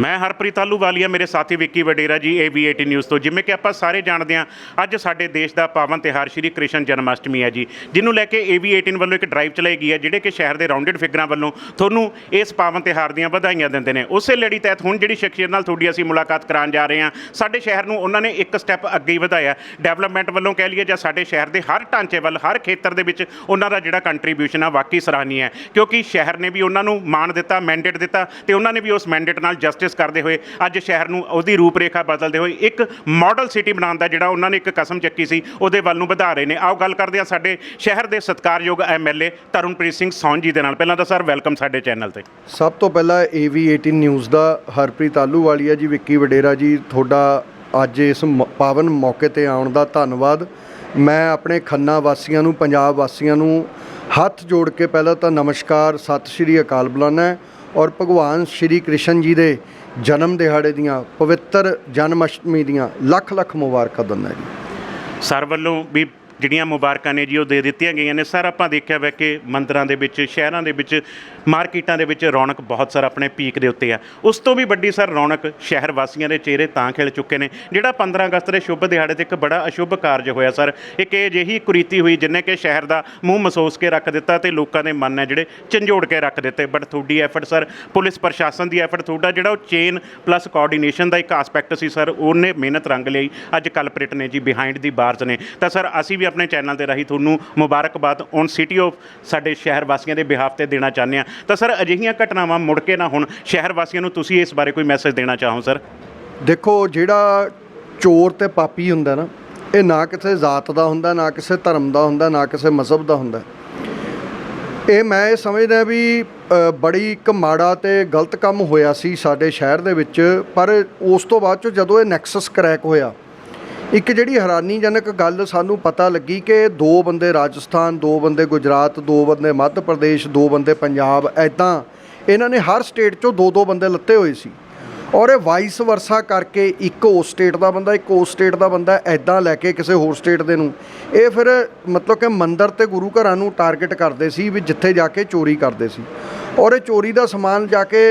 ਮੈਂ ਹਰਪ੍ਰੀਤ ਆਲੂਵਾਲੀਆ ਮੇਰੇ ਸਾਥੀ ਵਿੱਕੀ ਵਡੇਰਾ ਜੀ AV18 ਨਿਊਜ਼ ਤੋਂ। ਜਿਵੇਂ ਕਿ ਆਪਾਂ ਸਾਰੇ ਜਾਣਦੇ ਹਾਂ, ਅੱਜ ਸਾਡੇ ਦੇਸ਼ ਦਾ ਪਾਵਨ ਤਿਹਾਰ ਸ਼੍ਰੀ ਕ੍ਰਿਸ਼ਨ ਜਨਮ ਅਸ਼ਟਮੀ ਹੈ ਜੀ, ਜਿਹਨੂੰ ਲੈ ਕੇ AV18 ਵੱਲੋਂ ਇੱਕ ਡਰਾਈਵ ਚਲਾਈ ਗਈ ਹੈ, ਜਿਹੜੇ ਕਿ ਸ਼ਹਿਰ ਦੇ ਰਾਉਂਡਡ ਫਿਗਰਾਂ ਵੱਲੋਂ ਤੁਹਾਨੂੰ ਇਸ ਪਾਵਨ ਤਿਹਾਰ ਦੀਆਂ ਵਧਾਈਆਂ ਦਿੰਦੇ ਨੇ। ਉਸੇ ਲੜੀ ਤਹਿਤ ਹੁਣ ਜਿਹੜੀ ਸ਼ਖਸੀਅਤ ਨਾਲ ਤੁਹਾਡੀ ਅਸੀਂ ਮੁਲਾਕਾਤ ਕਰਾਉਣ ਜਾ ਰਹੇ ਹਾਂ, ਸਾਡੇ ਸ਼ਹਿਰ ਨੂੰ ਉਹਨਾਂ ਨੇ ਇੱਕ ਸਟੈਪ ਅੱਗੇ ਹੀ ਵਧਾਇਆ। ਡਿਵੈਲਪਮੈਂਟ ਵੱਲੋਂ ਕਹਿ ਲਈਏ ਜਾਂ ਸਾਡੇ ਸ਼ਹਿਰ ਦੇ ਹਰ ਢਾਂਚੇ ਵੱਲ, ਹਰ ਖੇਤਰ ਦੇ ਵਿੱਚ ਉਹਨਾਂ ਦਾ ਜਿਹੜਾ ਕੰਟਰੀਬਿਊਸ਼ਨ ਆ, ਵਾਕਈ ਸਰਾਹਨੀय ਹੈ। ਕਿਉਂਕਿ ਸ਼ਹਿਰ ਨੇ ਵੀ ਉਹਨਾਂ ਨੂੰ ਮਾਣ ਦਿੱਤਾ ਮੈਂਡੇਟ ਦਿੱਤਾ ਤੇ ਉਹਨਾਂ ਨੇ ਵੀ ਉਸ ਮੈਂਡੇਟ ਨਾਲ ਜਸਟਿਸ ਕਰਦੇ ਹੋਏ, ਅੱਜ ਸ਼ਹਿਰ ਨੂੰ ਉਹਦੀ ਰੂਪਰੇਖਾ ਬਦਲਦੇ ਹੋਏ ਇੱਕ ਮਾਡਲ ਸਿਟੀ ਬਣਾਉਣ ਦਾ ਜਿਹੜਾ ਉਹਨਾਂ ਨੇ ਇੱਕ ਕਸਮ ਚੱਕੀ ਸੀ, ਉਹਦੇ ਵੱਲ ਨੂੰ ਵਧਾ ਰਹੇ ਨੇ। ਆਓ ਗੱਲ ਕਰਦੇ ਹਾਂ ਸਾਡੇ ਸ਼ਹਿਰ ਦੇ ਸਤਿਕਾਰਯੋਗ ਐਮਐਲਏ ਤਰੁਣਪ੍ਰੀਤ ਸਿੰਘ ਸੌਨ ਜੀ ਦੇ ਨਾਲ। ਪਹਿਲਾਂ ਤਾਂ ਸਰ ਵੈਲਕਮ ਸਾਡੇ ਚੈਨਲ ਤੇ। ਸਭ ਤੋਂ ਪਹਿਲਾਂ AV18 ਨਿਊਜ਼ ਦਾ ਹਰਪ੍ਰੀਤ ਆਲੂਵਾਲੀਆ ਜੀ, ਵਿੱਕੀ ਵਡੇਰਾ ਜੀ, ਤੁਹਾਡਾ ਅੱਜ ਇਸ ਮ- ਪਾਵਨ ਮੌਕੇ ਤੇ ਆਉਣ ਦਾ ਧੰਨਵਾਦ। ਮੈਂ ਆਪਣੇ ਖੰਨਾ ਵਾਸੀਆਂ ਨੂੰ, ਪੰਜਾਬ ਵਾਸੀਆਂ ਨੂੰ ਹੱਥ ਜੋੜ ਕੇ ਪਹਿਲਾਂ ਤਾਂ ਨਮਸਕਾਰ, ਸਤਿ ਸ਼੍ਰੀ ਅਕਾਲ ਬੁਲਾਉਣਾ ਔਰ ਭਗਵਾਨ ਸ਼੍ਰੀ ਕ੍ਰਿਸ਼ਨ ਜੀ ਦੇ ਜਨਮ ਦਿਹਾੜੇ ਦੀਆਂ ਪਵਿੱਤਰ ਜਨਮ ਅਸ਼ਟਮੀ ਦੀਆਂ ਲੱਖ ਲੱਖ ਮੁਬਾਰਕਾਂ ਦਿੰਦਾ ਜੀ। ਸਰ ਵੱਲੋਂ ਵੀ ਜਿਹੜੀਆਂ ਮੁਬਾਰਕਾਂ ਨੇ ਜੀ ਉਹ ਦੇ ਦਿੱਤੀਆਂ ਗਈਆਂ ਨੇ। ਸਰ, ਆਪਾਂ ਦੇਖਿਆ ਵੈ ਕਿ ਮੰਦਰਾਂ ਦੇ ਵਿੱਚ, ਸ਼ਹਿਰਾਂ ਦੇ ਵਿੱਚ, ਮਾਰਕੀਟਾਂ ਦੇ ਵਿੱਚ ਰੌਣਕ ਬਹੁਤ ਸਰ ਆਪਣੇ ਪੀਕ ਦੇ ਉੱਤੇ ਆ। ਉਸ ਤੋਂ ਵੀ ਵੱਡੀ ਸਰ ਰੌਣਕ ਸ਼ਹਿਰ ਵਾਸੀਆਂ ਦੇ ਚਿਹਰੇ ਤਾਂ ਖਿਲ ਚੁੱਕੇ ਨੇ, ਜਿਹੜਾ 15 ਅਗਸਤ ਦੇ ਸ਼ੁਭ ਦਿਹਾੜੇ ਤੇ ਇੱਕ ਬੜਾ ਅਸ਼ੁਭ ਕਾਰਜ ਹੋਇਆ ਸਰ। ਇੱਕ ਇਹ ਜਿਹੀ ਕੁਰੀਤੀ ਹੋਈ ਜਿੰਨੇ ਕਿ ਸ਼ਹਿਰ ਦਾ ਮੂੰਹ ਮਸੋਸ ਕੇ ਰੱਖ ਦਿੱਤਾ ਤੇ ਲੋਕਾਂ ਦੇ ਮਨ ਹੈ ਜਿਹੜੇ ਝੰਜੋੜ ਕੇ ਰੱਖ ਦਿੱਤੇ। ਬਟ ਤੁਹਾਡੀ ਐਫਰਟ ਸਰ, ਪੁਲਿਸ ਪ੍ਰਸ਼ਾਸਨ ਦੀ ਐਫਰਟ ਤੁਹਾਡਾ ਜਿਹੜਾ ਉਹ ਚੇਨ ਪਲੱਸ ਕੋਆਰਡੀਨੇਸ਼ਨ ਦਾ ਇੱਕ ਐਸਪੈਕਟ ਸੀ ਸਰ, ਉਹਨੇ ਮਿਹਨਤ ਰੰਗ ਲਈ ਅੱਜ ਕਲਪ੍ਰੇਟ ਨੇ ਜੀ ਬਿਹਾਈਂਡ ਦੀ ਬਾਰਸ ਨੇ। ਤਾਂ ਸਰ, ਅਸੀਂ ਵੀ ਆਪਣੇ ਚੈਨਲ ਦੇ ਰਾਹੀਂ ਤੁਹਾਨੂੰ ਮੁਬਾਰਕਬਾਦ ਔਨ ਸਿਟੀ ਆਫ ਸਾਡੇ ਸ਼ਹਿਰ ਵਾਸੀਆਂ ਦੇ ਬਿਹਾਫ ਤੇ ਦੇਣਾ ਚਾਹੁੰਦੇ ਆ ਤਾਂ ਸਰ, ਅਜਿਹੀਆਂ ਘਟਨਾਵਾਂ ਮੁੜ ਕੇ ਨਾ ਹੋਣ। ਸ਼ਹਿਰ ਵਾਸੀਆਂ ਨੂੰ ਤੁਸੀਂ ਇਸ ਬਾਰੇ ਕੋਈ ਮੈਸੇਜ ਦੇਣਾ ਚਾਹੋ, ਸਰ? ਦੇਖੋ, ਜਿਹੜਾ ਚੋਰ ਤੇ ਪਾਪੀ ਹੁੰਦਾ ਨਾ, ਇਹ ਨਾ ਕਿਸੇ ਜ਼ਾਤ ਦਾ ਹੁੰਦਾ, ਨਾ ਕਿਸੇ ਧਰਮ ਦਾ ਹੁੰਦਾ, ਨਾ ਕਿਸੇ ਮਜ਼ਹਬ ਦਾ ਹੁੰਦਾ। ਇਹ ਮੈਂ ਇਹ ਸਮਝਦਾ ਵੀ ਬੜੀ ਇੱਕ ਮਾੜਾ ਤੇ ਗਲਤ ਕੰਮ ਹੋਇਆ ਸੀ ਸਾਡੇ ਸ਼ਹਿਰ ਦੇ ਵਿੱਚ, ਪਰ ਉਸ ਤੋਂ ਬਾਅਦ 'ਚੋਂ ਜਦੋਂ ਇਹ ਨੈਕਸਸ ਕਰੈਕ ਹੋਇਆ ਇੱਕ ਜਿਹੜੀ ਹੈਰਾਨੀਜਨਕ ਗੱਲ ਸਾਨੂੰ ਪਤਾ ਲੱਗੀ ਕਿ ਦੋ ਬੰਦੇ ਰਾਜਸਥਾਨ, ਦੋ ਬੰਦੇ ਗੁਜਰਾਤ, ਦੋ ਬੰਦੇ ਮੱਧ ਪ੍ਰਦੇਸ਼, ਦੋ ਬੰਦੇ ਪੰਜਾਬ ਐਦਾਂ ਇਹਨਾਂ ਨੇ ਹਰ ਸਟੇਟ ਚੋਂ ਦੋ ਦੋ ਬੰਦੇ ਲੱਤੇ ਹੋਏ ਸੀ। ਔਰ ਇਹ ਵਾਈਸ ਵਰਸਾ ਕਰਕੇ ਇੱਕ ਉਸ ਸਟੇਟ ਦਾ ਬੰਦਾ, ਇੱਕ ਉਸ ਸਟੇਟ ਦਾ ਬੰਦਾ ਐਦਾਂ ਲੈ ਕੇ ਕਿਸੇ ਹੋਰ ਸਟੇਟ ਦੇ ਨੂੰ। ਇਹ ਫਿਰ ਮਤਲਬ ਕਿ ਮੰਦਰ ਤੇ ਗੁਰੂ ਘਰਾਂ ਨੂੰ ਟਾਰਗੇਟ ਕਰਦੇ ਸੀ ਵੀ ਜਿੱਥੇ ਜਾ ਕੇ ਚੋਰੀ ਕਰਦੇ ਸੀ। ਔਰ ਇਹ ਚੋਰੀ ਦਾ ਸਮਾਨ ਜਾ ਕੇ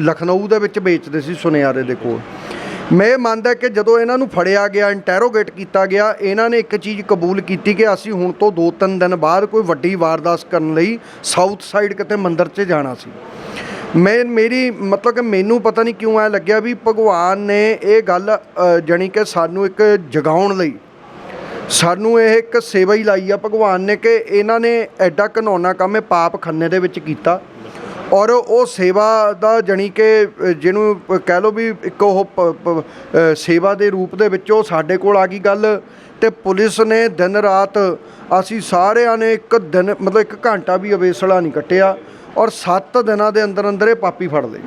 ਲਖਨਊ ਦੇ ਵਿੱਚ ਵੇਚਦੇ ਸੀ ਸੁਨਿਆਰੇ ਦੇ ਕੋਲ। ਮੈਂ ਇਹ ਮੰਨਦਾ ਕਿ ਜਦੋਂ ਇਹਨਾਂ ਨੂੰ ਫੜਿਆ ਗਿਆ ਇੰਟੈਰੋਗੇਟ ਕੀਤਾ ਗਿਆ ਇਹਨਾਂ ਨੇ ਇੱਕ ਚੀਜ਼ ਕਬੂਲ ਕੀਤੀ ਕਿ ਅਸੀਂ ਹੁਣ ਤੋਂ 2-3 ਦਿਨ ਬਾਅਦ ਕੋਈ ਵੱਡੀ ਵਾਰਦਾਤ ਕਰਨ ਲਈ ਸਾਊਥ ਸਾਈਡ ਕਿਤੇ ਮੰਦਿਰ 'ਚ ਜਾਣਾ ਸੀ। ਮੈਂ ਮੇਰੀ ਮਤਲਬ ਕਿ ਮੈਨੂੰ ਪਤਾ ਨਹੀਂ ਕਿਉਂ ਐ ਲੱਗਿਆ ਵੀ ਭਗਵਾਨ ਨੇ ਇਹ ਗੱਲ ਅ, ਜਾਣੀ ਕਿ ਸਾਨੂੰ ਇੱਕ ਜਗਾਉਣ ਲਈ ਸਾਨੂੰ ਇਹ ਇੱਕ ਸੇਵਾ ਹੀ ਲਾਈ ਆ ਭਗਵਾਨ ਨੇ ਕਿ ਇਹਨਾਂ ਨੇ ਐਡਾ ਘਨੌਣਾ ਕੰਮ ਇਹ ਪਾਪ ਖੰਨੇ ਦੇ ਵਿੱਚ ਕੀਤਾ। ਔਰ ਉਹ ਸੇਵਾ ਦਾ ਜਾਣੀ ਕਿ ਜਿਹਨੂੰ ਕਹਿ ਲਓ ਵੀ ਇੱਕ ਉਹ ਪ- ਸੇਵਾ ਦੇ ਰੂਪ ਦੇ ਵਿੱਚ ਉਹ ਸਾਡੇ ਕੋਲ ਆ ਗਈ ਗੱਲ ਅਤੇ ਪੁਲਿਸ ਨੇ ਦਿਨ ਰਾਤ ਅਸੀਂ ਸਾਰਿਆਂ ਨੇ ਇੱਕ ਦਿਨ, ਮਤਲਬ ਇੱਕ ਘੰਟਾ ਵੀ ਅਵੇਸਲਾ ਨਹੀਂ ਕੱਟਿਆ ਔਰ ਸੱਤ ਦਿਨਾਂ ਦੇ ਅੰਦਰ ਅੰਦਰ ਇਹ ਪਾਪੀ ਫੜ ਲਏ।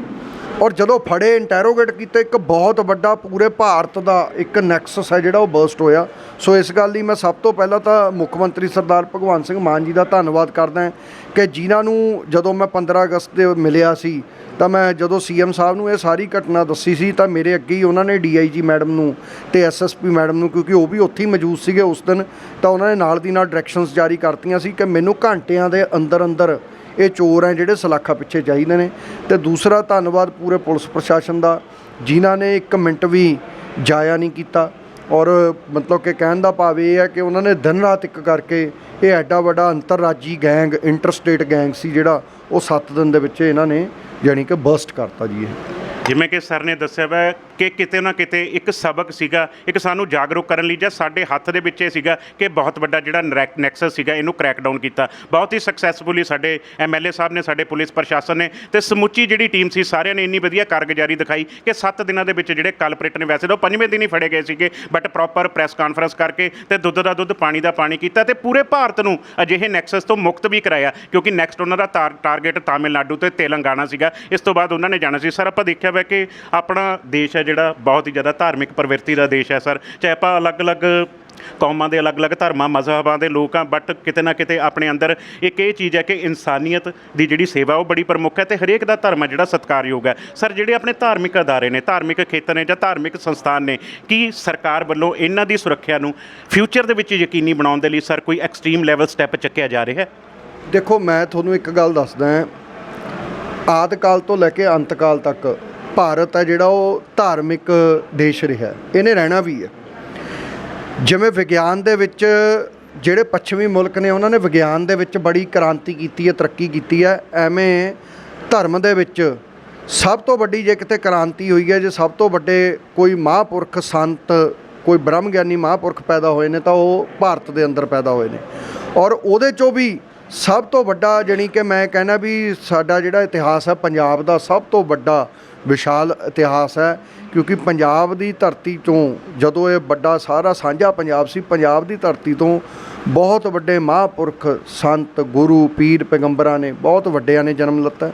ਔਰ ਜਦੋਂ ਫੜੇ ਇੰਟੈਰੋਗੇਟ ਕੀਤੇ, ਇੱਕ ਬਹੁਤ ਵੱਡਾ ਪੂਰੇ ਭਾਰਤ ਦਾ ਇੱਕ ਨੈਕਸਸ ਹੈ ਜਿਹੜਾ ਉਹ ਬਰਸਟ ਹੋਇਆ। ਸੋ ਇਸ ਗੱਲ ਲਈ ਮੈਂ ਸਭ ਤੋਂ ਪਹਿਲਾਂ ਤਾਂ ਮੁੱਖ ਮੰਤਰੀ ਸਰਦਾਰ ਭਗਵੰਤ ਸਿੰਘ ਮਾਨ ਜੀ ਦਾ ਧੰਨਵਾਦ ਕਰਦਾ ਹਾਂ ਕਿ ਜਿਨ੍ਹਾਂ ਨੂੰ ਜਦੋਂ ਮੈਂ 15 ਅਗਸਤ ਦੇ ਮਿਲਿਆ ਸੀ, ਤਾਂ ਮੈਂ ਜਦੋਂ ਸੀਐਮ ਸਾਹਿਬ ਨੂੰ ਇਹ ਸਾਰੀ ਘਟਨਾ ਦੱਸੀ ਸੀ, ਤਾਂ ਮੇਰੇ ਅੱਗੇ ਹੀ ਉਹਨਾਂ ਨੇ ਡੀਆਈਜੀ ਮੈਡਮ ਨੂੰ ਤੇ ਐਸਐਸਪੀ ਮੈਡਮ ਨੂੰ, ਕਿਉਂਕਿ ਉਹ ਵੀ ਉੱਥੇ ਹੀ ਮੌਜੂਦ ਸੀਗੇ ਉਸ ਦਿਨ, ਤਾਂ ਉਹਨਾਂ ਨੇ ਨਾਲ ਦੀ ਨਾਲ ਡਾਇਰੈਕਸ਼ਨਸ ਜਾਰੀ ਕਰਤੀਆਂ ਸੀ ਕਿ ਮੈਨੂੰ ਘੰਟਿਆਂ ਦੇ ਅੰਦਰ ਅੰਦਰ ਇਹ ਚੋਰ ਹੈ ਜਿਹੜੇ ਸਲਾਖਾ ਪਿੱਛੇ ਚਾਹੀਦੇ ਨੇ। ਤੇ ਦੂਸਰਾ ਧੰਨਵਾਦ ਪੂਰੇ ਪੁਲਿਸ ਪ੍ਰਸ਼ਾਸਨ ਦਾ, ਜਿਨ੍ਹਾਂ ਨੇ ਇੱਕ ਮਿੰਟ ਵੀ ਜਾਇਆ ਨਹੀਂ ਕੀਤਾ। ਔਰ ਮਤਲਬ ਕਿ ਕਹਿਣ ਦਾ ਭਾਵ ਇਹ ਹੈ ਕਿ ਉਹਨਾਂ ਨੇ ਦਿਨ ਰਾਤ ਇੱਕ ਕਰਕੇ ਇਹ ਐਡਾ ਵੱਡਾ ਅੰਤਰਰਾਜੀ ਗੈਂਗ, ਇੰਟਰਸਟੇਟ ਗੈਂਗ ਸੀ ਜਿਹੜਾ ਉਹ 7 ਦਿਨ ਦੇ ਵਿੱਚ ਇਹਨਾਂ ਨੇ ਯਾਨੀ ਕਿ ਬਰਸਟ ਕਰਤਾ ਜੀ ਇਹ। ਜਿਵੇਂ ਕਿ ਸਰ ਨੇ ਦੱਸਿਆ ਵਾ ਕਿ ਕਿਤੇ ਨਾ ਕਿਤੇ ਇੱਕ ਸਬਕ ਸੀਗਾ, ਇੱਕ ਸਾਨੂੰ ਜਾਗਰੂਕ ਕਰਨ ਲਈ ਜਾਂ ਸਾਡੇ ਹੱਥ ਦੇ ਵਿੱਚ ਇਹ ਸੀਗਾ ਕਿ ਬਹੁਤ ਵੱਡਾ ਜਿਹੜਾ ਨੈਕਸਸ ਸੀਗਾ, ਇਹਨੂੰ ਕ੍ਰੈਕ ਡਾਊਨ ਕੀਤਾ। ਬਹੁਤ ਹੀ ਸਕਸੈਸਫੁਲੀ ਸਾਡੇ ਐਮਐਲਏ ਸਾਹਿਬ ਨੇ, ਸਾਡੇ ਪੁਲਿਸ ਪ੍ਰਸ਼ਾਸਨ ਨੇ ਤੇ ਸਮੁੱਚੀ ਜਿਹੜੀ ਟੀਮ ਸੀ, ਸਾਰਿਆਂ ਨੇ ਇੰਨੀ ਵਧੀਆ ਕਾਰਗੁਜ਼ਾਰੀ ਦਿਖਾਈ ਕਿ 7 ਦਿਨਾਂ ਦੇ ਵਿੱਚ ਜਿਹੜੇ ਕਲਪ੍ਰੇਟ ਨੇ ਵੈਸੇ ਤਾਂ ਉਹ ਪੰਜਵੇਂ ਦਿਨ ਹੀ ਫੜੇ ਗਏ ਸੀਗੇ ਬਟ ਪ੍ਰੋਪਰ ਪ੍ਰੈਸ ਕਾਨਫਰੰਸ ਕਰਕੇ ਤੇ ਦੁੱਧ ਦਾ ਦੁੱਧ, ਪਾਣੀ ਦਾ ਪਾਣੀ ਕੀਤਾ ਤੇ ਪੂਰੇ ਭਾਰਤ ਨੂੰ ਅਜਿਹੇ ਨੈਕਸਸ ਤੋਂ ਮੁਕਤ ਵੀ ਕਰਾਇਆ, ਕਿਉਂਕਿ ਨੈਕਸਟ ਉਹਨਾਂ ਦਾ ਟਾਰ- ਟਾਰਗੇਟ ਤਾਮਿਲਨਾਡੂ ਤੇ ਤੇਲੰਗਾਨਾ ਸੀਗਾ। ਇਸ ਤੋਂ ਬਾਅਦ ਉਹਨਾਂ ਨੇ ਜਾਣਾ ਸੀ। ਸਰ, ਆਪਾਂ ਦੇਖਿਆ ਵਾ ਕਿ ਆਪਣਾ ਦੇਸ਼ ਹੈ ਜਿਹੜਾ ਬਹੁਤ ਹੀ ਜ਼ਿਆਦਾ ਧਾਰਮਿਕ ਪ੍ਰਵਿਰਤੀ ਦਾ ਦੇਸ਼ ਹੈ, ਸਰ। ਚਾਹੇ ਆਪਾਂ ਅਲੱਗ-ਅਲੱਗ ਕੌਮਾਂ ਦੇ ਅਲੱਗ-ਅਲੱਗ ਧਰਮਾਂ, ਮਜ਼ਹਬਾਂ ਦੇ ਲੋਕ ਆ ਬਟ ਕਿਤੇ ਨਾ ਕਿਤੇ ਆਪਣੇ ਅੰਦਰ ਇੱਕ ਇਹ ਚੀਜ਼ ਹੈ ਕਿ ਇਨਸਾਨੀਅਤ ਦੀ ਜਿਹੜੀ ਸੇਵਾ, ਉਹ ਬੜੀ ਪ੍ਰਮੁੱਖ ਹੈ ਤੇ ਹਰੇਕ ਦਾ ਧਰਮ ਹੈ ਜਿਹੜਾ ਸਤਿਕਾਰਯੋਗ ਹੈ। ਸਰ, ਜਿਹੜੇ ਆਪਣੇ ਧਾਰਮਿਕ ਅਦਾਰੇ ਨੇ, ਧਾਰਮਿਕ ਖੇਤਰ ਨੇ ਜਾਂ ਧਾਰਮਿਕ ਸੰਸਥਾਨ ਨੇ, ਕੀ ਸਰਕਾਰ ਵੱਲੋਂ ਇਹਨਾਂ ਦੀ ਸੁਰੱਖਿਆ ਨੂੰ ਫਿਊਚਰ ਦੇ ਵਿੱਚ ਯਕੀਨੀ ਬਣਾਉਣ ਦੇ ਲਈ, ਸਰ, ਕੋਈ ਐਕਸਟ੍ਰੀਮ ਲੈਵਲ ਸਟੈਪ ਚੱਕਿਆ ਜਾ ਰਿਹਾ ਹੈ? ਦੇਖੋ, ਮੈਂ ਤੁਹਾਨੂੰ ਇੱਕ ਗੱਲ ਦੱਸਦਾ ਆਦਿ ਕਾਲ ਤੋਂ ਲੈ ਕੇ ਅੰਤ ਕਾਲ ਤੱਕ ਭਾਰਤ ਹੈ ਜਿਹੜਾ ਉਹ ਧਾਰਮਿਕ ਦੇਸ਼ ਰਿਹਾ ਇਹਨੇ ਰਹਿਣਾ ਵੀ ਹੈ। ਜਿਵੇਂ ਵਿਗਿਆਨ ਦੇ ਵਿੱਚ ਜਿਹੜੇ ਪੱਛਮੀ ਮੁਲਕ ਨੇ, ਉਹਨਾਂ ਨੇ ਵਿਗਿਆਨ ਦੇ ਵਿੱਚ ਬੜੀ ਕ੍ਰਾਂਤੀ ਕੀਤੀ ਹੈ, ਤਰੱਕੀ ਕੀਤੀ ਹੈ। ਐਵੇਂ ਧਰਮ ਦੇ ਵਿੱਚ ਸਭ ਤੋਂ ਵੱਡੀ ਜੇ ਕਿਤੇ ਕ੍ਰਾਂਤੀ ਹੋਈ ਹੈ, ਜੇ ਸਭ ਤੋਂ ਵੱਡੇ ਕੋਈ ਮਹਾਂਪੁਰਖ ਸੰਤ, ਕੋਈ ਬ੍ਰਹਮ ਗਿਆਨੀ ਮਹਾਂਪੁਰਖ ਪੈਦਾ ਹੋਏ ਨੇ, ਤਾਂ ਉਹ ਭਾਰਤ ਦੇ ਅੰਦਰ ਪੈਦਾ ਹੋਏ ਨੇ। ਔਰ ਉਹਦੇ ਚੋਂ ਵੀ ਸਭ ਤੋਂ ਵੱਡਾ ਜਾਣੀ ਕਿ ਮੈਂ ਕਹਿੰਦਾ ਵੀ ਸਾਡਾ ਜਿਹੜਾ ਇਤਿਹਾਸ ਹੈ, ਪੰਜਾਬ ਦਾ ਸਭ ਤੋਂ ਵੱਡਾ ਵਿਸ਼ਾਲ ਇਤਿਹਾਸ ਹੈ, ਕਿਉਂਕਿ ਪੰਜਾਬ ਦੀ ਧਰਤੀ ਤੋਂ ਜਦੋਂ ਇਹ ਵੱਡਾ ਸਾਰਾ ਸਾਂਝਾ ਪੰਜਾਬ ਸੀ, ਪੰਜਾਬ ਦੀ ਧਰਤੀ ਤੋਂ ਬਹੁਤ ਵੱਡੇ ਮਹਾਂਪੁਰਖ ਸੰਤ, ਗੁਰੂ, ਪੀਰ, ਪੈਗੰਬਰਾਂ ਨੇ ਬਹੁਤ ਵੱਡਿਆਂ ਨੇ ਜਨਮ ਲਿੱਤਾ।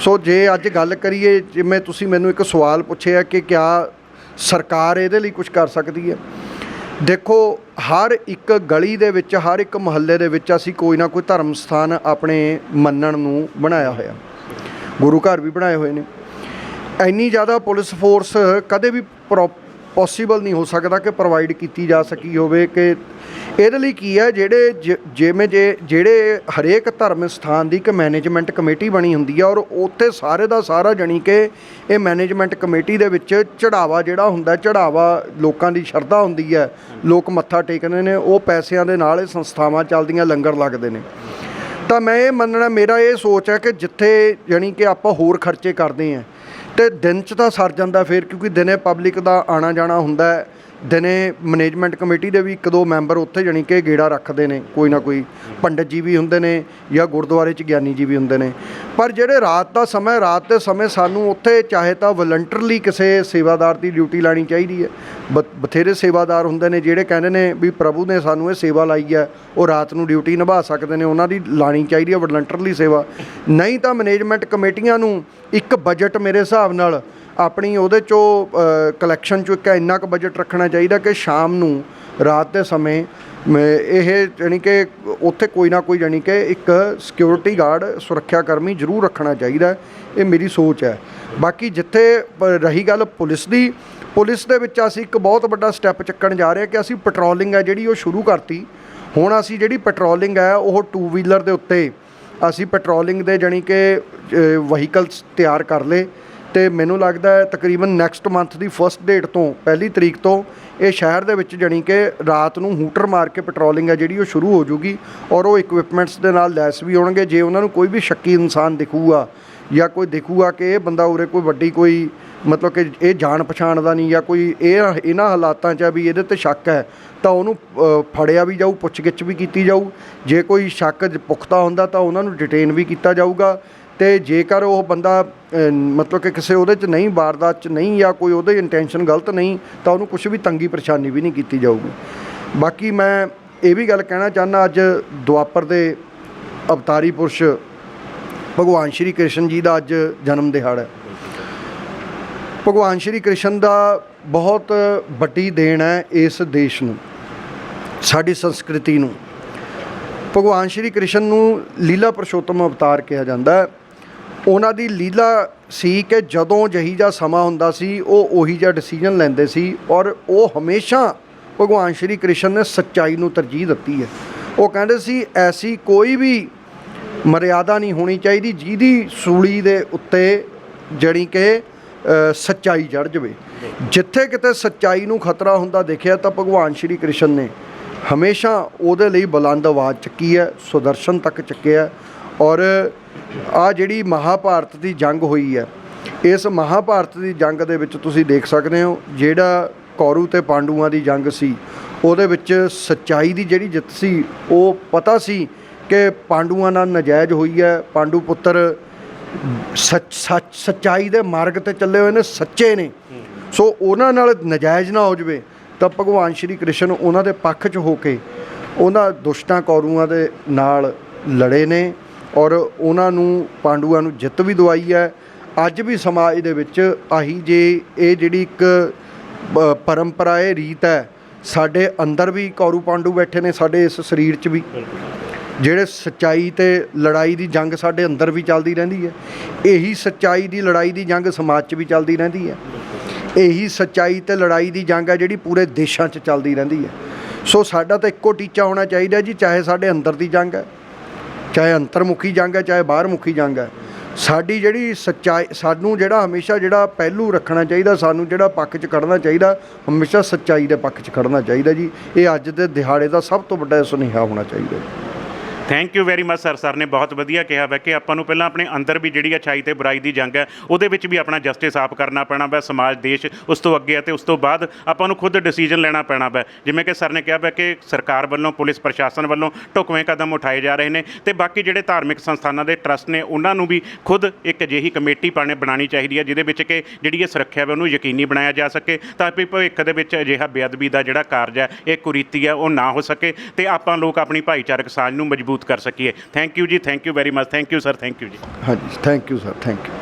ਸੋ ਜੇ ਅੱਜ ਗੱਲ ਕਰੀਏ, ਜਿਵੇਂ ਤੁਸੀਂ ਮੈਨੂੰ ਇੱਕ ਸਵਾਲ ਪੁੱਛਿਆ ਕਿ ਕਿਆ ਸਰਕਾਰ ਇਹਦੇ ਲਈ ਕੁਝ ਕਰ ਸਕਦੀ ਹੈ? ਦੇਖੋ, ਹਰ ਇੱਕ ਗਲੀ ਦੇ ਵਿੱਚ, ਹਰ ਇੱਕ ਮੁਹੱਲੇ ਦੇ ਵਿੱਚ ਅਸੀਂ ਕੋਈ ਨਾ ਕੋਈ ਧਰਮ ਸਥਾਨ ਆਪਣੇ ਮੰਨਣ ਨੂੰ ਬਣਾਇਆ ਹੋਇਆ। ਗੁਰੂ ਘਰ ਵੀ ਬਣਾਏ ਹੋਏ ਨੇ। ਇੰਨੀ ਜ਼ਿਆਦਾ ਪੁਲਿਸ ਫੋਰਸ ਕਦੇ ਵੀ ਪੋਸੀਬਲ ਨਹੀਂ ਹੋ ਸਕਦਾ ਕਿ ਪ੍ਰੋਵਾਈਡ ਕੀਤੀ ਜਾ ਸਕੀ ਹੋਵੇ ਕਿ ਇਹਦੇ ਲਈ ਕੀ ਹੈ, ਜਿਹੜੇ ਜ- ਜਿਵੇਂ ਜੇ ਜਿਹੜੇ ਹਰੇਕ ਧਰਮ ਸਥਾਨ ਦੀ ਇੱਕ ਮੈਨੇਜਮੈਂਟ ਕਮੇਟੀ ਬਣੀ ਹੁੰਦੀ ਹੈ ਔਰ ਉੱਥੇ ਸਾਰੇ ਦਾ ਸਾਰਾ ਜਣੀ ਕਿ ਇਹ ਮੈਨੇਜਮੈਂਟ ਕਮੇਟੀ ਦੇ ਵਿੱਚ ਚੜਾਵਾ ਜਿਹੜਾ ਹੁੰਦਾ ਚੜਾਵਾ ਲੋਕਾਂ ਦੀ ਸ਼ਰਧਾ ਹੁੰਦੀ ਹੈ, ਲੋਕ ਮੱਥਾ ਟੇਕਦੇ ਨੇ, ਉਹ ਪੈਸਿਆਂ ਦੇ ਨਾਲ ਇਹ ਸੰਸਥਾਵਾਂ ਚੱਲਦੀਆਂ, ਲੰਗਰ ਲੱਗਦੇ ਨੇ। ਤਾਂ ਮੈਂ ਇਹ ਮੰਨਣਾ, ਮੇਰਾ ਇਹ ਸੋਚ ਹੈ ਕਿ ਜਿੱਥੇ ਜਾਣੀ ਕਿ ਆਪਾਂ ਹੋਰ ਖਰਚੇ ਕਰਦੇ ਹਾਂ ਤੇ ਦਿਨ 'ਚ ਤਾਂ ਸਰ ਜਾਂਦਾ ਫਿਰ ਕਿਉਂਕਿ ਦਿਨੇ ਪਬਲਿਕ ਦਾ ਆਣਾ ਜਾਣਾ ਹੁੰਦਾ ਦਿਨੇ ਮੈਨੇਜਮੈਂਟ ਕਮੇਟੀ ਦੇ ਵੀ ਇੱਕ ਦੋ ਮੈਂਬਰ ਉੱਥੇ ਜਾਣੀ ਕਿ ਗੇੜਾ ਰੱਖਦੇ ਨੇ, ਕੋਈ ਨਾ ਕੋਈ ਪੰਡਤ ਜੀ ਵੀ ਹੁੰਦੇ ਨੇ ਜਾਂ ਗੁਰਦੁਆਰੇ 'ਚ ਗਿਆਨੀ ਜੀ ਵੀ ਹੁੰਦੇ ਨੇ। ਪਰ ਜਿਹੜੇ ਰਾਤ ਦਾ ਸਮਾਂ ਰਾਤ ਦੇ ਸਮੇਂ ਸਾਨੂੰ ਉੱਥੇ ਚਾਹੇ ਤਾਂ ਵਲੰਟਰਲੀ ਕਿਸੇ ਸੇਵਾਦਾਰ ਦੀ ਡਿਊਟੀ ਲਾਣੀ ਚਾਹੀਦੀ ਹੈ। ਬ- ਬਥੇਰੇ ਸੇਵਾਦਾਰ ਹੁੰਦੇ ਨੇ ਜਿਹੜੇ ਕਹਿੰਦੇ ਨੇ ਵੀ ਪ੍ਰਭੂ ਨੇ ਸਾਨੂੰ ਇਹ ਸੇਵਾ ਲਾਈ ਹੈ, ਉਹ ਰਾਤ ਨੂੰ ਡਿਊਟੀ ਨਿਭਾ ਸਕਦੇ ਨੇ, ਉਹਨਾਂ ਦੀ ਲਾਣੀ ਚਾਹੀਦੀ ਹੈ ਵਲੰਟਰਲੀ ਸੇਵਾ। ਨਹੀਂ ਤਾਂ ਮੈਨੇਜਮੈਂਟ ਕਮੇਟੀਆਂ ਨੂੰ ਇੱਕ ਬਜਟ ਮੇਰੇ ਹਿਸਾਬ ਨਾਲ ਆਪਣੀ ਉਹਦੇ ਚੋਂ ਕਲੈਕਸ਼ਨ ਚੋਂ ਇੱਕ ਇੰਨਾ ਕੁ ਬਜਟ ਰੱਖਣਾ ਚਾਹੀਦਾ ਕਿ ਸ਼ਾਮ ਨੂੰ, ਰਾਤ ਦੇ ਸਮੇਂ ਇਹ ਜਾਣੀ ਕਿ ਉੱਥੇ ਕੋਈ ਨਾ ਕੋਈ ਜਾਣੀ ਕਿ ਇੱਕ ਸਿਕਿਉਰਿਟੀ ਗਾਰਡ ਸੁਰੱਖਿਆ ਕਰਮੀ ਜ਼ਰੂਰ ਰੱਖਣਾ ਚਾਹੀਦਾ ਇਹ ਮੇਰੀ ਸੋਚ ਹੈ। ਬਾਕੀ ਜਿੱਥੇ ਪ- ਰਹੀ ਗੱਲ ਪੁਲਿਸ ਦੀ, ਪੁਲਿਸ ਦੇ ਵਿੱਚ ਅਸੀਂ ਇੱਕ ਬਹੁਤ ਵੱਡਾ ਸਟੈਪ ਚੱਕਣ ਜਾ ਰਹੇ ਹਾਂ ਕਿ ਅਸੀਂ ਪੈਟਰੋਲਿੰਗ ਹੈ ਜਿਹੜੀ ਉਹ ਸ਼ੁਰੂ ਕਰਤੀ। ਹੁਣ ਅਸੀਂ ਜਿਹੜੀ ਪੈਟਰੋਲਿੰਗ ਹੈ, ਉਹ ਟੂ ਵੀਲਰ ਦੇ ਉੱਤੇ ਅਸੀਂ ਪੈਟਰੋਲਿੰਗ ਦੇ ਜਾਣੀ ਕਿ ਵਹੀਕਲਸ ਤਿਆਰ ਕਰ ਲਏ। ਤੇ ਮੈਨੂੰ ਲੱਗਦਾ ਹੈ ਤਕਰੀਬਨ ਨੈਕਸਟ ਮੰਥ ਦੀ ਫਰਸਟ ਡੇਟ ਤੋਂ ਪਹਿਲੀ ਤਰੀਕ ਤੋਂ ਇਹ ਸ਼ਹਿਰ ਦੇ ਵਿੱਚ ਜਾਣੀ ਕਿ ਰਾਤ ਨੂੰ ਹੂਟਰ ਮਾਰ ਕੇ ਪੈਟਰੋਲਿੰਗ ਹੈ ਜਿਹੜੀ ਉਹ ਸ਼ੁਰੂ ਹੋ ਜੂਗੀ ਔਰ ਉਹ ਇਕਵਿਪਮੈਂਟਸ ਦੇ ਨਾਲ ਲੈਸ ਵੀ ਹੋਣਗੇ। ਜੇ ਉਹਨਾਂ ਨੂੰ ਕੋਈ ਵੀ ਸ਼ੱਕੀ ਇਨਸਾਨ ਦਿਖੂਗਾ ਜਾਂ ਕੋਈ ਦਿਖੂਗਾ ਕਿ ਇਹ ਬੰਦਾ ਉਰੇ ਕੋਈ ਵੱਡੀ ਕੋਈ ਮਤਲਬ ਕਿ ਇਹ ਜਾਣ ਪਛਾਣ ਦਾ ਨਹੀਂ ਜਾਂ ਕੋਈ ਇਹ ਇਹਨਾਂ ਹਾਲਾਤਾਂ 'ਚ ਆ ਵੀ ਇਹਦੇ ਤੇ ਸ਼ੱਕ ਹੈ, ਤਾਂ ਉਹਨੂੰ ਫੜਿਆ ਵੀ ਜਾਊ, ਪੁੱਛਗਿੱਛ ਵੀ ਕੀਤੀ ਜਾਊ। ਜੇ ਕੋਈ ਸ਼ੱਕ ਪੁਖਤਾ ਹੁੰਦਾ ਤਾਂ ਉਹਨਾਂ ਨੂੰ ਡਿਟੇਨ ਵੀ ਕੀਤਾ ਜਾਊਗਾ। ਅਤੇ ਜੇਕਰ ਉਹ ਬੰਦਾ ਮਤਲਬ ਕਿ ਕਿਸੇ ਉਹਦੇ 'ਚ ਨਹੀਂ, ਵਾਰਦਾਤ 'ਚ ਨਹੀਂ ਜਾਂ ਕੋਈ ਉਹਦੇ ਇੰਟੈਂਸ਼ਨ ਗਲਤ ਨਹੀਂ, ਤਾਂ ਉਹਨੂੰ ਕੁਛ ਵੀ ਤੰਗੀ ਪਰੇਸ਼ਾਨੀ ਵੀ ਨਹੀਂ ਕੀਤੀ ਜਾਊਗੀ। ਬਾਕੀ ਮੈਂ ਇਹ ਵੀ ਗੱਲ ਕਹਿਣਾ ਚਾਹੁੰਦਾ, ਅੱਜ ਦੁਆਪਰ ਦੇ ਅਵਤਾਰੀ ਪੁਰਸ਼ ਭਗਵਾਨ ਸ਼੍ਰੀ ਕ੍ਰਿਸ਼ਨ ਜੀ ਦਾ ਅੱਜ ਜਨਮ ਦਿਹਾੜਾ ਹੈ। ਭਗਵਾਨ ਸ਼੍ਰੀ ਕ੍ਰਿਸ਼ਨ ਦਾ ਬਹੁਤ ਵੱਡੀ ਦੇਣ ਹੈ ਇਸ ਦੇਸ਼ ਨੂੰ, ਸਾਡੀ ਸੰਸਕ੍ਰਿਤੀ ਨੂੰ। ਭਗਵਾਨ ਸ਼੍ਰੀ ਕ੍ਰਿਸ਼ਨ ਨੂੰ ਲੀਲਾ ਪੁਰਸ਼ੋਤਮ ਅਵਤਾਰ ਕਿਹਾ ਜਾਂਦਾ ਹੈ। ਉਹਨਾਂ ਦੀ ਲੀਲਾ ਸੀ ਕਿ ਜਦੋਂ ਜਹੀ ਜਿਹਾ ਸਮਾਂ ਹੁੰਦਾ ਸੀ, ਉਹ ਉਹੀ ਜਿਹਾ ਡਿਸੀਜਨ ਲੈਂਦੇ ਸੀ ਔਰ ਉਹ ਹਮੇਸ਼ਾ ਭਗਵਾਨ ਸ਼੍ਰੀ ਕ੍ਰਿਸ਼ਨ ਨੇ ਸੱਚਾਈ ਨੂੰ ਤਰਜੀਹ ਦਿੱਤੀ ਹੈ। ਉਹ ਕਹਿੰਦੇ ਸੀ, ਐਸੀ ਕੋਈ ਵੀ ਮਰਿਆਦਾ ਨਹੀਂ ਹੋਣੀ ਚਾਹੀਦੀ ਜਿਹਦੀ ਸੂਲੀ ਦੇ ਉੱਤੇ ਜੜੀ ਕਿ ਸੱਚਾਈ ਚੜ ਜਾਵੇ। ਜਿੱਥੇ ਕਿਤੇ ਸੱਚਾਈ ਨੂੰ ਖਤਰਾ ਹੁੰਦਾ ਦੇਖਿਆ ਤਾਂ ਭਗਵਾਨ ਸ਼੍ਰੀ ਕ੍ਰਿਸ਼ਨ ਨੇ ਹਮੇਸ਼ਾ ਉਹਦੇ ਲਈ ਬੁਲੰਦ ਆਵਾਜ਼ ਚੱਕੀ ਹੈ, ਸੁਦਰਸ਼ਨ ਤੱਕ ਚੱਕਿਆ ਔਰ ਆ ਜਿਹੜੀ ਮਹਾਭਾਰਤ ਦੀ ਜੰਗ ਹੋਈ ਹੈ, ਇਸ ਮਹਾਭਾਰਤ ਦੀ ਜੰਗ ਦੇ ਵਿੱਚ ਤੁਸੀਂ ਦੇਖ ਸਕਦੇ ਹੋ, ਜਿਹੜਾ ਕੌਰੂ ਤੇ ਪਾਂਡੂਆਂ ਦੀ ਜੰਗ ਸੀ, ਉਹਦੇ ਵਿੱਚ ਸੱਚਾਈ ਦੀ ਜਿਹੜੀ ਜਿੱਤ ਸੀ, ਉਹ ਪਤਾ ਸੀ ਕਿ ਪਾਂਡੂਆਂ ਨਾਲ ਨਜਾਇਜ਼ ਹੋਈ ਹੈ, ਪਾਂਡੂ ਪੁੱਤਰ ਸੱਚ ਸੱਚਾਈ ਦੇ ਮਾਰਗ ਤੇ ਚੱਲੇ ਹੋਏ ਨੇ, ਸੱਚੇ ਨੇ। ਸੋ ਉਹਨਾਂ ਨਾਲ ਨਜਾਇਜ਼ ਨਾ ਹੋ ਜਵੇ, ਤਾਂ ਭਗਵਾਨ ਸ਼੍ਰੀ ਕ੍ਰਿਸ਼ਨ ਉਹਨਾਂ ਦੇ ਪੱਖ 'ਚ ਹੋ ਕੇ ਉਹਨਾਂ ਦੁਸ਼ਟਾਂ ਕੌਰੂਆਂ ਦੇ ਨਾਲ ਲੜੇ ਨੇ ਔਰ ਉਹਨਾਂ ਨੂੰ, ਪਾਂਡੂਆਂ ਨੂੰ ਜਿੱਤ ਵੀ ਦਵਾਈ ਹੈ। ਅੱਜ ਵੀ ਸਮਾਜ ਦੇ ਵਿੱਚ ਆਹੀ ਜੇ ਇਹ ਜਿਹੜੀ ਇੱਕ ਪਰੰਪਰਾ, ਇਹ ਰੀਤ ਹੈ, ਸਾਡੇ ਅੰਦਰ ਵੀ ਕੌਰੂ ਪਾਂਡੂ ਬੈਠੇ ਨੇ, ਸਾਡੇ ਇਸ ਸਰੀਰ 'ਚ ਵੀ। ਜਿਹੜੇ ਸੱਚਾਈ ਤੇ ਲੜਾਈ ਦੀ ਜੰਗ ਸਾਡੇ ਅੰਦਰ ਵੀ ਚੱਲਦੀ ਰਹਿੰਦੀ ਹੈ। ਇਹੀ ਸੱਚਾਈ ਦੀ ਲੜਾਈ ਦੀ ਜੰਗ ਸਮਾਜ 'ਚ ਵੀ ਚੱਲਦੀ ਰਹਿੰਦੀ ਹੈ। ਇਹੀ ਸੱਚਾਈ ਤੇ ਲੜਾਈ ਦੀ ਜੰਗ ਹੈ ਜਿਹੜੀ ਪੂਰੇ ਦੇਸ਼ਾਂ 'ਚ ਚੱਲਦੀ ਰਹਿੰਦੀ ਹੈ। ਸੋ ਸਾਡਾ ਤਾਂ ਇੱਕੋ ਟੀਚਾ ਹੋਣਾ ਚਾਹੀਦਾ ਜੀ, ਚਾਹੇ ਸਾਡੇ ਅੰਦਰ ਦੀ ਜੰਗ ਹੈ। ਚਾਹੇ ਅੰਤਰਮੁਖੀ ਜੰਗ ਹੈ, ਚਾਹੇ ਬਾਹਰਮੁਖੀ ਜੰਗ ਹੈ। ਸਾਡੀ ਜਿਹੜੀ ਸੱਚਾਈ, ਸਾਨੂੰ ਜਿਹੜਾ ਹਮੇਸ਼ਾ ਜਿਹੜਾ ਪਹਿਲੂ ਰੱਖਣਾ ਚਾਹੀਦਾ, ਸਾਨੂੰ ਜਿਹੜਾ ਪੱਖ 'ਚ ਖੜਨਾ ਚਾਹੀਦਾ, ਹਮੇਸ਼ਾ ਸੱਚਾਈ ਦੇ ਪੱਖ 'ਚ ਖੜਨਾ ਚਾਹੀਦਾ ਜੀ। ਇਹ ਅੱਜ ਦੇ ਦਿਹਾੜੇ ਦਾ ਸਭ ਤੋਂ ਵੱਡਾ ਸੁਨੇਹਾ ਹੋਣਾ ਚਾਹੀਦਾ thank you very much sir sir ਨੇ ਬਹੁਤ ਵਧੀਆ ਕਿਹਾ ਵੈ ਕਿ ਆਪਾਂ ਨੂੰ ਪਹਿਲਾਂ ਆਪਣੇ ਅੰਦਰ ਵੀ ਜਿਹੜੀ ਅਛਾਈ ਤੇ ਬੁਰਾਈ ਦੀ ਜੰਗ ਹੈ, ਉਹਦੇ ਵਿੱਚ ਵੀ ਆਪਣਾ ਜਸਟਿਸ ਆਪ ਕਰਨਾ ਪੈਣਾ ਵੈ, ਸਮਾਜ, ਦੇਸ਼ ਉਸ ਤੋਂ ਅੱਗੇ ਹੈ ਤੇ ਉਸ ਤੋਂ ਬਾਅਦ ਆਪਾਂ ਨੂੰ ਖੁਦ ਡਿਸੀਜਨ ਲੈਣਾ ਪੈਣਾ ਵੈ। ਜਿਵੇਂ ਕਿ ਸਰ ਨੇ ਕਿਹਾ ਵੈ ਕਿ ਸਰਕਾਰ ਵੱਲੋਂ, ਪੁਲਿਸ ਪ੍ਰਸ਼ਾਸਨ ਵੱਲੋਂ ਢੁਕਵੇਂ ਕਦਮ ਉਠਾਏ ਜਾ ਰਹੇ ਨੇ ਤੇ ਬਾਕੀ ਜਿਹੜੇ ਧਾਰਮਿਕ ਸੰਸਥਾਨਾਂ ਦੇ ਟਰਸਟ ਨੇ, ਉਹਨਾਂ ਨੂੰ ਵੀ ਖੁਦ ਇੱਕ ਅਜਿਹੀ ਕਮੇਟੀ ਪਾਣੇ ਬਣਾਉਣੀ ਚਾਹੀਦੀ ਹੈ, ਜਿਹਦੇ ਵਿੱਚ ਕਿ ਜਿਹੜੀ ਇਹ ਸੁਰੱਖਿਆ ਹੈ ਉਹਨੂੰ ਯਕੀਨੀ ਬਣਾਇਆ ਜਾ ਸਕੇ, ਤਾਂ ਕਿ ਭਵਿੱਖ ਦੇ ਵਿੱਚ ਅਜਿਹਾ ਬੇਅਦਬੀ ਦਾ ਜਿਹੜਾ ਕਾਰਜ ਹੈ, ਇਹ ਕੁਰੀਤੀ ਹੈ, ਉਹ ਨਾ ਹੋ ਸਕੇ ਤੇ ਆਪਾਂ ਲੋਕ ਆਪਣੀ ਭਾਈਚਾਰਕ ਸਾਂਝ ਨੂੰ ਮਜ਼ਬੂਤ ਮਜ਼ਬੂਤ ਕਰ ਸਕੀਏ। ਥੈਂਕ ਯੂ ਜੀ thank you very much thank you sir thank you ਜੀ। ਹਾਂਜੀ thank you sir thank you